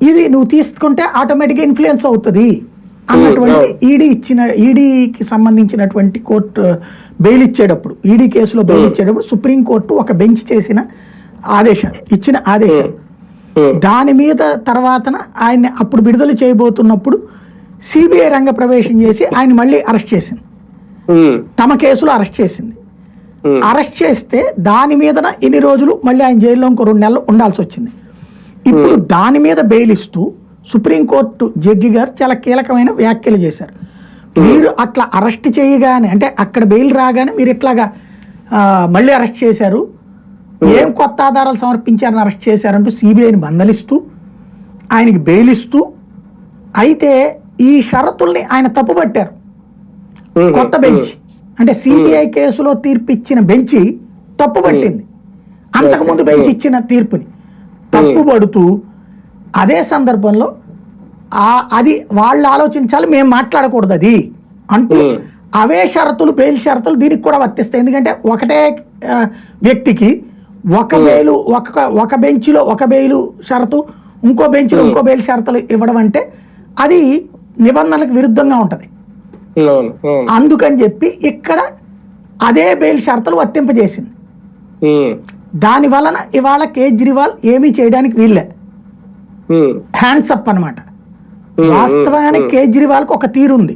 ఇది నువ్వు తీసుకుంటే ఆటోమేటిక్గా ఇన్ఫ్లుయెన్స్ అవుతుంది. అన్నటువంటిది ఈడీ ఇచ్చిన ఈడీకి సంబంధించినటువంటి కోర్టు బెయిల్ ఇచ్చేటప్పుడు ఈడీ కేసులో బెయిల్ ఇచ్చేటప్పుడు సుప్రీంకోర్టు ఒక బెంచ్ చేసిన ఆదేశాలు ఇచ్చిన ఆదేశాలు ఉమ్, దాని మీద తర్వాతన ఆయన్ని అప్పుడు విడుదల చేయబోతున్నప్పుడు సిబిఐ రంగ ప్రవేశం చేసి ఆయన మళ్ళీ అరెస్ట్ చేసింది. తమ కేసులో అరెస్ట్ చేసింది. అరెస్ట్ చేస్తే దాని మీదన ఇన్ని రోజులు మళ్ళీ ఆయన జైల్లో ఇంకో రెండు నెలలు ఉండాల్సి వచ్చింది. ఇప్పుడు దాని మీద బెయిల్ ఇస్తూ సుప్రీంకోర్టు జడ్జి గారు చాలా కీలకమైన వ్యాఖ్యలు చేశారు. మీరు అట్లా అరెస్ట్ చేయగానే అంటే అక్కడ బెయిల్ రాగానే మీరు ఇట్లాగా మళ్ళీ అరెస్ట్ చేశారు. ఏం కొత్త ఆధారాలు సమర్పించారని అరెస్ట్ చేశారంటూ సిబిఐని మందలిస్తూ ఆయనకి బెయిల్ ఇస్తూ అయితే ఈ షరతుల్ని ఆయన తప్పుపట్టారు. కొత్త బెంచ్. అంటే సిబిఐ కేసులో తీర్పు ఇచ్చిన బెంచి తప్పుపట్టింది. అంతకుముందు బెంచ్ ఇచ్చిన తీర్పుని. తప్పుపడుతూ అదే సందర్భంలో ఆ అది వాళ్ళు ఆలోచించాలి మేము మాట్లాడకూడదు అది అంటూ. అవే షరతులు బెయిల్ షరతులు దీనికి కూడా వర్తిస్తాయి. ఎందుకంటే ఒకటే వ్యక్తికి ఒక బెయిలు ఒక ఒక బెంచ్లో ఒక బెయిలు షరతు ఇంకో బెంచ్లో ఇంకో బెయిల్ షరతులు ఇవ్వడం అంటే అది నిబంధనలకు విరుద్ధంగా ఉంటుంది. అందుకని చెప్పి ఇక్కడ అదే బెయిల్ షరతులు వర్తింపజేసింది. దాని వలన ఇవాళ కేజ్రీవాల్ ఏమీ చేయడానికి వీల్లే ఉమ్, హ్యాండ్స్ అప్ అనమాట. వాస్తవానికి కేజ్రీవాల్కి ఒక తీరు ఉంది